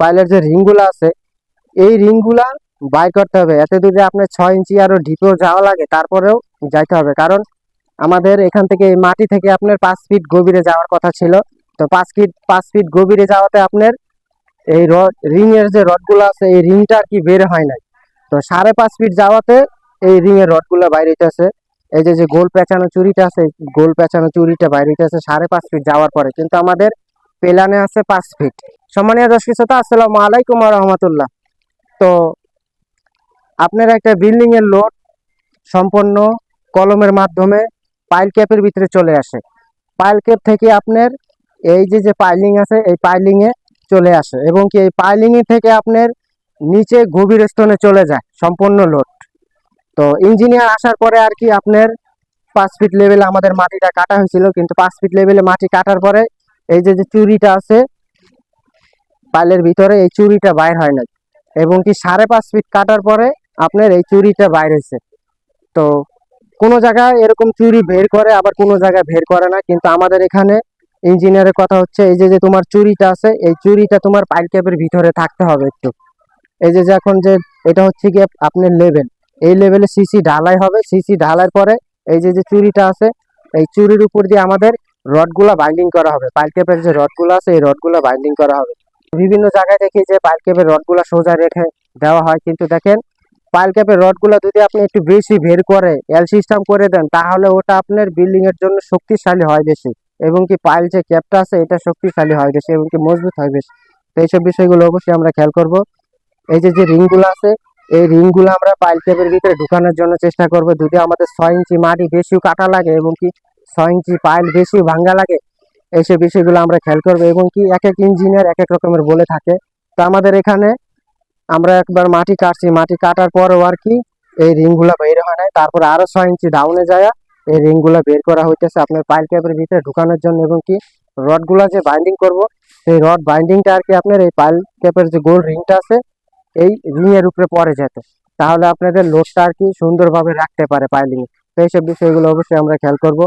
পাইলের যে রিংগুলো আছে, এই রিংগুলা বাই করতে হবে। এতে যদি আপনার ছয় ইঞ্চি আরও ডিপেও যাওয়া লাগে, তারপরেও যাইতে হবে। কারণ আমাদের এখান থেকে এই মাটি থেকে আপনার পাঁচ ফিট গভীরে যাওয়ার কথা ছিল। তো পাঁচ ফিট পাঁচ ফিট গভীরে যাওয়াতে আপনার এই রড রিং এর যে রডগুলো আছে, এই রিংটা আর কি বের হয় নাই। তো সাড়ে পাঁচ ফিট যাওয়াতে এই রিং এর রডগুলো বাইরে হইতেছে। এই যে যে গোল পেঁচানো চুরিটা আছে গোল পেঁচানো চুরিটা বাইরে হইতেছে সাড়ে পাঁচ ফিট যাওয়ার পরে। কিন্তু আমাদের পেলানে আছে পাঁচ ফিট। সম্মানীয় দর্শক শ্রোতা, আসসালামু আলাইকুম রহমতুল্লাহ। তো, আপনার একটা বিল্ডিং এর লোড সম্পন্ন কলমের মাধ্যমে পাইল ক্যাপের ভিতরে চলে আসে। পাইল ক্যাপ থেকে আপনার এই যে যে পাইলিং আছে, এই পাইলিং এ চলে আসে এবং কি এই পাইলিং থেকে আপনার নিচে গভীর স্তনে চলে যায় সম্পূর্ণ লোড। তো ইঞ্জিনিয়ার আসার পরে আর কি আপনার পাঁচ ফিট লেভেলে আমাদের মাটিটা কাটা হয়েছিল, কিন্তু পাঁচ ফিট লেভেলে মাটি কাটার পরে এই যে যে চুরিটা আছে পাইলের ভিতরে এই চুরিটা বাইর হয় না এবং কি সাড়ে পাঁচ ফিট কাটার পরে আপনার এই চুরিটা বাইর হয়েছে। তো কোনো জায়গায় এরকম চুরি বের করে, আবার কোনো জায়গায় বের করে না। কিন্তু আমাদের এখানে ইঞ্জিনিয়ারের কথা হচ্ছে, এই যে যে তোমার চুরিটা আছে, এই চুরিটা তোমার পাইল ক্যাপের ভিতরে থাকতে হবে একটু। এই যে এখন যে, এটা হচ্ছে গিয়ে আপনার লেভেল এই লেভেলে সিসি ঢালাই হবে। সিসি ঢালার পরে এই যে যে চুরিটা আছে, এই চুরির উপর দিয়ে আমাদের রডগুলা বাইন্ডিং করা হবে। পাইল ক্যাপের যে রডগুলো আছে, এই রডগুলো বাইন্ডিং করা হবে। বিভিন্ন জায়গায় দেখি যে পাইল ক্যাপের রডগুলা সোজা রেখে দেওয়া হয়। কিন্তু দেখেন পাইল ক্যাপের রডগুলা যদি আপনি একটু বেশি বের করে এল সিস্টেম করে দেন, তাহলে ওটা আপনার বিল্ডিং এর জন্য শক্তিশালী হয় বেশি। এবং কি পাইল যে ক্যাপটা আছে, এটা শক্তিশালী হয় বেশি এবং কি মজবুত হয় বেশি। তো এইসব বিষয়গুলো অবশ্যই আমরা খেয়াল করব। এই যে যে রিংগুলো আছে, এই রিংগুলো আমরা পাইল ক্যাপের ভিতরে ঢুকানোর জন্য চেষ্টা করব। যদি আমাদের ছয় ইঞ্চি মাটি বেশিও কাটা লাগে এবং কি ছয় ইঞ্চি পাইল বেশিও ভাঙ্গা লাগে এইসব বিষয়গুলো আমরা খেয়াল করব এবং কি এক এক ইঞ্জিনিয়ার এক এক রকমের বলে থাকে। তো আমাদের এখানে আমরা একবার মাটি কাটছি, মাটি কাটার পরও আর কি এই রিংগুলা বের হয় নাই। তারপরে আরও ছয় ইঞ্চি ডাউনে যায়, এই রিংগুলা বের করা হইতেছে আপনার পাইল ক্যাপের ভিতরে ঢুকানোর জন্য এবং কি রডগুলা যে বাইন্ডিং করব, সেই রড বাইন্ডিংটা আর কি আপনার এই পাইল ক্যাপের যে গোল রিংটা আছে, এই রিং এর উপরে পড়ে যেত। তাহলে আপনাদের লোডটা আর কি সুন্দরভাবে রাখতে পারে পাইলিং তো এইসব বিষয়গুলো অবশ্যই আমরা খেয়াল করব।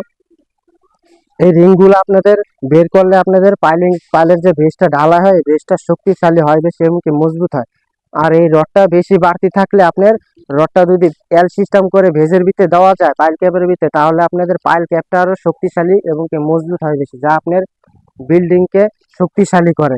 এই রিংগুলো আপনাদের বের করলে আপনাদের পাইলিং পাইলের যে ভেসটা ঢালা হয় ভেসটা শক্তিশালী হয়, বেশি এবং কি মজবুত হয়। আর এই রডটা বেশি বাড়তি থাকলে আপনার রডটা যদি এল সিস্টেম করে ভেজের ভিতরে দেওয়া যায় পাইল ক্যাপের ভিতরে, তাহলে আপনাদের পাইল ক্যাপটা আরও শক্তিশালী এবং কি মজবুত হয় বেশি, যা আপনার বিল্ডিংকে শক্তিশালী করে।